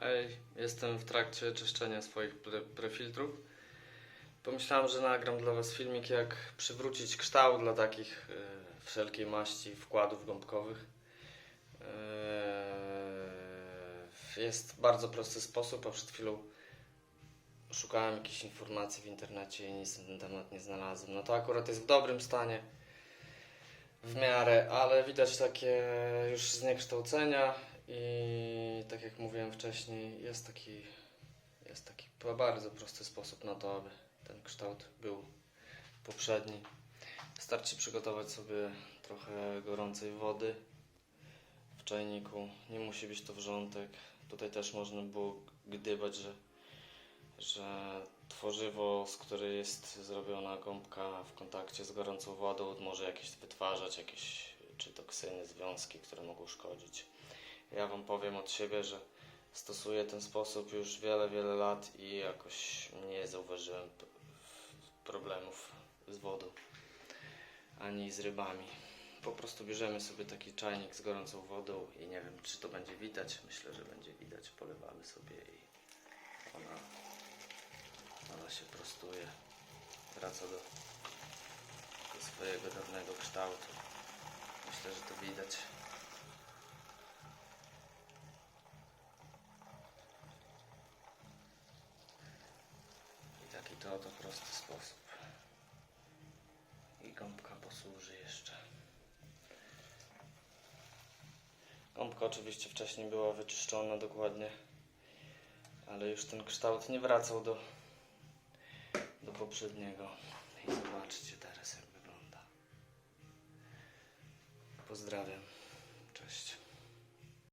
Hej, jestem w trakcie czyszczenia swoich pre prefiltrów. Pomyślałem, że nagram dla Was filmik, jak przywrócić kształt dla takich e, wszelkiej maści wkładów gąbkowych. E, jest bardzo prosty sposób, a przed chwilą szukałem jakichś informacji w internecie i nic na ten temat nie znalazłem. No to akurat jest w dobrym stanie, w miarę, ale widać takie już zniekształcenia i mówiłem wcześniej, jest taki, jest taki bardzo prosty sposób na to, aby ten kształt był poprzedni. Wystarczy przygotować sobie trochę gorącej wody w czajniku. Nie musi być to wrzątek. Tutaj też można było gdybać, że, że tworzywo, z której jest zrobiona gąbka w kontakcie z gorącą wodą, może jakieś wytwarzać jakieś czy toksyny, związki, które mogą szkodzić. Ja Wam powiem od siebie, że stosuję ten sposób już wiele, wiele lat i jakoś nie zauważyłem problemów z wodą ani z rybami. Po prostu bierzemy sobie taki czajnik z gorącą wodą i nie wiem, czy to będzie widać. Myślę, że będzie widać. Polewamy sobie i ona, ona się prostuje. Wraca do, do swojego dawnego kształtu. Myślę, że to widać. I taki to oto prosty sposób. I gąbka posłuży jeszcze. Gąbka oczywiście wcześniej była wyczyszczona dokładnie, ale już ten kształt nie wracał do, do poprzedniego. I zobaczcie teraz jak wygląda. Pozdrawiam.